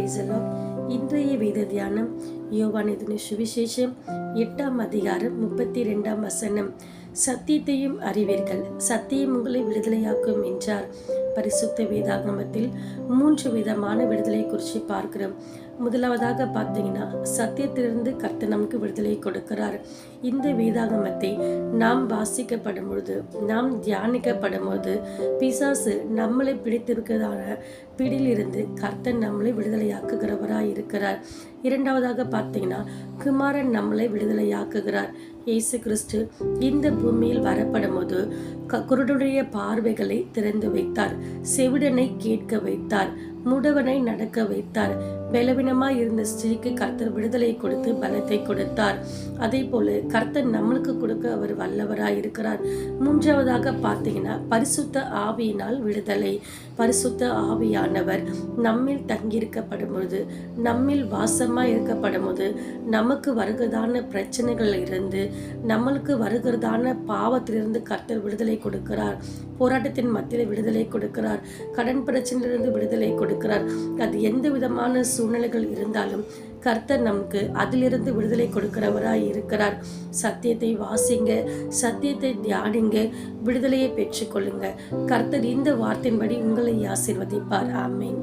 பிரேசலோ இன்றைய வேத தியானம். யோவான் சுவிசேஷம் எட்டாம் அதிகாரம் முப்பத்தி ரெண்டாம் வசனம். சத்தியத்தையும் அறிவீர்கள். சத்தியம் உங்களை விடுதலையாக்கும் என்றார். பரிசுத்த வேதாகமத்தில் மூன்று விதமான விடுதலை குறித்து பார்க்கிறோம். முதலாவதாக பார்த்தீங்கன்னா சத்தியத்திலிருந்து கர்த்தர் நமக்கு விடுதலை கொடுக்கிறார். இந்த வேதாகமத்தை நாம் வாசிக்கப்படும் பொழுது நாம் தியானிக்கப்படும் போது பிசாசு நம்மளை பிடித்திருக்கிறதான பிடியிலிருந்து கர்த்தர் நம்மளை விடுதலையாக்குகிறவராக இருக்கிறார். இரண்டாவதாக பார்த்தீங்கன்னா குமாரன் நம்மளை விடுதலையாக்குகிறார். இயேசு கிறிஸ்து இந்த பூமியில் வரப்படும் போது க- பார்வைகளை திறந்து வைத்தார். செவிடனை கேட்க வைத்தார். முடவனை நடக்க வைத்தார். பலவீனமாய் இருந்த ஸ்திரீக்கு கர்த்தர் விடுதலை கொடுத்து பலத்தை கொடுத்தார். அதே போல கர்த்தர் நம்மளுக்கு கொடுக்க அவர் வல்லவராய் இருக்கிறார். மூன்றாவதாக பார்த்தீங்கன்னா பரிசுத்த ஆவியினால் விடுதலை. பரிசுத்த ஆவியானவர் நம்மில் தங்கியிருக்கப்படும் பொழுது நம்மில் வாசமா இருக்கப்படும் போது நமக்கு வருகிறதான பிரச்சனைகள் இருந்து நம்மளுக்கு வருகிறதான பாவத்திலிருந்து கர்த்தர் விடுதலை கொடுக்கிறார். போராட்டத்தின் மத்தியில் விடுதலை கொடுக்கிறார். கடன் பிரச்சனையிலிருந்து விடுதலை கொடுக்கிறார். அது எந்த விதமான சூழ்நிலைகள் இருந்தாலும் கர்த்தர் நமக்கு அதிலிருந்து விடுதலை கொடுக்கிறவராய் இருக்கிறார். சத்தியத்தை வாசிங்க சத்தியத்தை தியானிங்க விடுதலையை பெற்றுக்கொள்ளுங்க. கர்த்தர் இந்த வார்த்தையின்படி உங்களை ஆசிர்வதிப்பார். ஆமேன்.